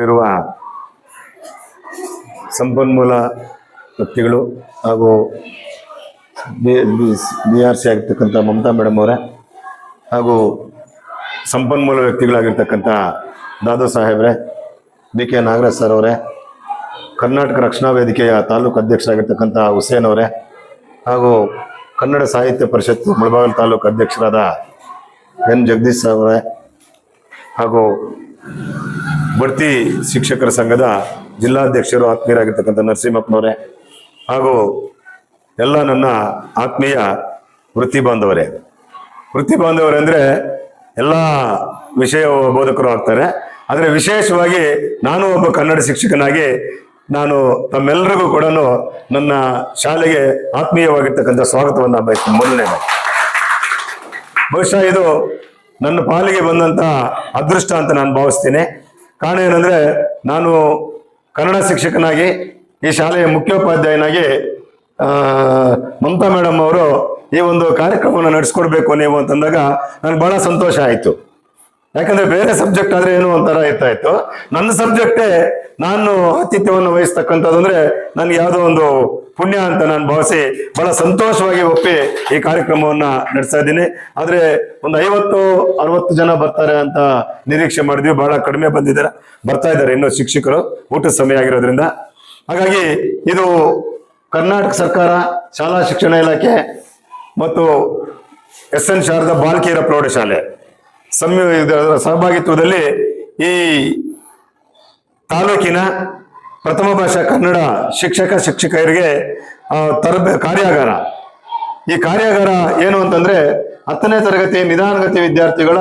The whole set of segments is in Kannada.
ಇರುವ ಸಂಪನ್ಮೂಲ ವ್ಯಕ್ತಿಗಳು ಹಾಗೂ ಬಿ ಬಿ ಆರ್ ಸಿ ಆಗಿರ್ತಕ್ಕಂಥ ಮಮತಾ ಮೇಡಮ್ ಅವರೇ ಹಾಗೂ ಸಂಪನ್ಮೂಲ ವ್ಯಕ್ತಿಗಳಾಗಿರ್ತಕ್ಕಂಥ ದಾದಾ ಸಾಹೇಬ್ರೆ ಡಿ ಕೆ ನಾಗರಾಜ್ ಸರ್ ಅವರೇ, ಕರ್ನಾಟಕ ರಕ್ಷಣಾ ವೇದಿಕೆಯ ತಾಲೂಕು ಅಧ್ಯಕ್ಷರಾಗಿರ್ತಕ್ಕಂಥ ಹುಸೇನ್ ಅವರೇ ಹಾಗೂ ಕನ್ನಡ ಸಾಹಿತ್ಯ ಪರಿಷತ್ತು ಮುಳಬಾಗಿಲು ತಾಲೂಕು ಅಧ್ಯಕ್ಷರಾದ ಎನ್. ಜಗದೀಶ್ ಅವರೇ ಹಾಗೂ ಬಡ್ತಿ ಶಿಕ್ಷಕರ ಸಂಘದ ಜಿಲ್ಲಾಧ್ಯಕ್ಷರು ಆತ್ಮೀಯರಾಗಿರ್ತಕ್ಕಂಥ ನರಸಿಂಹಪ್ಪನವರೇ ಹಾಗೂ ಎಲ್ಲ ನನ್ನ ಆತ್ಮೀಯ ವೃತ್ತಿ ಬಾಂಧವರೇ. ವೃತ್ತಿ ಬಾಂಧವರೇ ಅಂದರೆ ಎಲ್ಲ ವಿಷಯ ಬೋಧಕರು ಆಗ್ತಾರೆ. ಆದರೆ ವಿಶೇಷವಾಗಿ ನಾನು ಒಬ್ಬ ಕನ್ನಡ ಶಿಕ್ಷಕನಾಗಿ ನಾನು ತಮ್ಮೆಲ್ಲರಿಗೂ ಕೂಡ ನನ್ನ ಶಾಲೆಗೆ ಆತ್ಮೀಯವಾಗಿರ್ತಕ್ಕಂಥ ಸ್ವಾಗತವನ್ನು ಬಯಸ್ತೀನಿ ಮೊದಲನೇ ಬಹುಶಃ ಇದು ನನ್ನ ಪಾಲಿಗೆ ಬಂದಂತ ಅದೃಷ್ಟ ಅಂತ ನಾನು ಭಾವಿಸ್ತೀನಿ. ಕಾರಣ ಏನಂದ್ರೆ ನಾನು ಕನ್ನಡ ಶಿಕ್ಷಕನಾಗಿ ಈ ಶಾಲೆಯ ಮುಖ್ಯೋಪಾಧ್ಯಾಯನಾಗಿ ಮಮತಾ ಮೇಡಮ್ ಅವರು ಈ ಒಂದು ಕಾರ್ಯಕ್ರಮವನ್ನು ನಡೆಸ್ಕೊಡ್ಬೇಕು ನೀವು ಅಂತಂದಾಗ ನನಗೆ ಬಹಳ ಸಂತೋಷ ಆಯಿತು. ಯಾಕಂದ್ರೆ ಬೇರೆ ಸಬ್ಜೆಕ್ಟ್ ಆದ್ರೆ ಏನು ಒಂಥರ ಇರ್ತಾ ಇತ್ತು. ನನ್ನ ಸಬ್ಜೆಕ್ಟೇ ನಾನು ಆತಿಥ್ಯವನ್ನು ವಹಿಸ್ತಕ್ಕಂಥದ್ದು ಅಂದ್ರೆ ನನ್ಗೆ ಯಾವುದೋ ಒಂದು ಪುಣ್ಯ ಅಂತ ನಾನು ಭಾವಿಸಿ ಬಹಳ ಸಂತೋಷವಾಗಿ ಒಪ್ಪಿ ಈ ಕಾರ್ಯಕ್ರಮವನ್ನ ನಡೆಸ್ತಾ ಇದ್ದೀನಿ. ಆದ್ರೆ ಒಂದು ಐವತ್ತು, ಅರವತ್ತು ಜನ ಬರ್ತಾರೆ ಅಂತ ನಿರೀಕ್ಷೆ ಮಾಡಿದ್ವಿ. ಬಹಳ ಕಡಿಮೆ ಬಂದಿದ್ದಾರೆ. ಬರ್ತಾ ಇದ್ದಾರೆ ಇನ್ನು ಶಿಕ್ಷಕರು. ಊಟದ ಸಮಯ ಆಗಿರೋದ್ರಿಂದ. ಹಾಗಾಗಿ ಇದು ಕರ್ನಾಟಕ ಸರ್ಕಾರ, ಶಾಲಾ ಶಿಕ್ಷಣ ಇಲಾಖೆ ಮತ್ತು ಎಸ್ ಎನ್ ಶಾರದಾ ಬಾಲಕಿಯರ ಪ್ರೌಢಶಾಲೆ ಸಹಭಾಗಿತ್ವದಲ್ಲಿ ಈ ತಾಲೂಕಿನ ಪ್ರಥಮ ಭಾಷಾ ಕನ್ನಡ ಶಿಕ್ಷಕ ಶಿಕ್ಷಕರಿಗೆ ತರಬೇ, ಕಾರ್ಯಾಗಾರ. ಈ ಕಾರ್ಯಾಗಾರ ಏನು ಅಂತಂದ್ರೆ ಹತ್ತನೇ ತರಗತಿ ನಿಧಾನಗತಿ ವಿದ್ಯಾರ್ಥಿಗಳ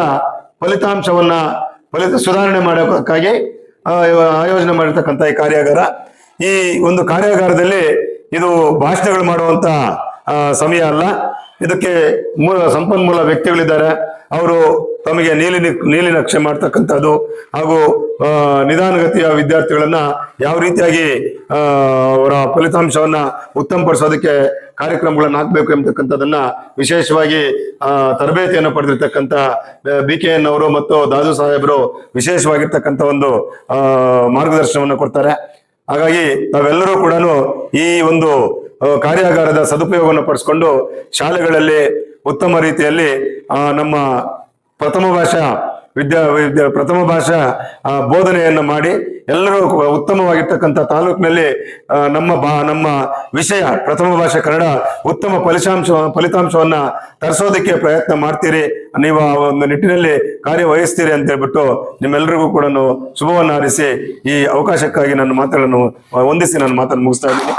ಫಲಿತಾಂಶವನ್ನ ಫಲಿತ ಸುಧಾರಣೆ ಮಾಡೋಕ್ಕಾಗಿ ಆಯೋಜನೆ ಮಾಡಿರ್ತಕ್ಕಂಥ ಈ ಕಾರ್ಯಾಗಾರ. ಈ ಒಂದು ಕಾರ್ಯಾಗಾರದಲ್ಲಿ ಇದು ಭಾಷಣಗಳು ಮಾಡುವಂತ ಸಮಯ ಅಲ್ಲ. ಇದಕ್ಕೆ ಮೂಲ ಸಂಪನ್ಮೂಲ ವ್ಯಕ್ತಿಗಳಿದ್ದಾರೆ. ಅವರು ತಮಗೆ ನೀಲಿ ನೀಲಿ ನಕ್ಷೆ ಮಾಡ್ತಕ್ಕಂಥದ್ದು ಹಾಗೂ ನಿಧಾನಗತಿಯ ವಿದ್ಯಾರ್ಥಿಗಳನ್ನ ಯಾವ ರೀತಿಯಾಗಿ ಅವರ ಫಲಿತಾಂಶವನ್ನ ಉತ್ತಮಪಡಿಸೋದಕ್ಕೆ ಕಾರ್ಯಕ್ರಮಗಳನ್ನು ಹಾಕಬೇಕು ಎಂಬತಕ್ಕಂಥದ್ದನ್ನ ವಿಶೇಷವಾಗಿ ತರಬೇತಿಯನ್ನು ಪಡೆದಿರ್ತಕ್ಕಂಥ ಬಿ ಕೆ ಎನ್ ಅವರು ಮತ್ತು ದಾದು ಸಾಹೇಬರು ವಿಶೇಷವಾಗಿರ್ತಕ್ಕಂಥ ಒಂದು ಮಾರ್ಗದರ್ಶನವನ್ನು ಕೊಡ್ತಾರೆ. ಹಾಗಾಗಿ ತಾವೆಲ್ಲರೂ ಕೂಡ ಈ ಒಂದು ಕಾರ್ಯಾಗಾರದ ಸದುಪಯೋಗವನ್ನು ಪಡಿಸ್ಕೊಂಡು ಶಾಲೆಗಳಲ್ಲಿ ಉತ್ತಮ ರೀತಿಯಲ್ಲಿ ನಮ್ಮ ಪ್ರಥಮ ಭಾಷಾ ವಿದ್ಯಾ ವಿದ್ಯಾ, ಪ್ರಥಮ ಭಾಷಾ ಬೋಧನೆಯನ್ನು ಮಾಡಿ ಎಲ್ಲರೂ ಉತ್ತಮವಾಗಿರ್ತಕ್ಕಂಥ ತಾಲೂಕಿನಲ್ಲಿ ನಮ್ಮ ಬಾ, ನಮ್ಮ ವಿಷಯ ಪ್ರಥಮ ಭಾಷೆ ಕನ್ನಡ ಉತ್ತಮ ಫಲಿತಾಂಶ, ಫಲಿತಾಂಶವನ್ನು ತರಿಸೋದಕ್ಕೆ ಪ್ರಯತ್ನ ಮಾಡ್ತೀರಿ ನೀವು ಆ ಒಂದು ನಿಟ್ಟಿನಲ್ಲಿ ಕಾರ್ಯವಹಿಸ್ತೀರಿ ಅಂತ ಹೇಳ್ಬಿಟ್ಟು ನಿಮ್ಮೆಲ್ಲರಿಗೂ ಕೂಡ ಶುಭವನ್ನು ಆರಿಸಿ ಈ ಅವಕಾಶಕ್ಕಾಗಿ ನನ್ನ ಮಾತುಗಳನ್ನು ಹೊಂದಿಸಿ ನನ್ನ ಮಾತನ್ನು ಮುಗಿಸ್ತಾ ಇದ್ದೀನಿ.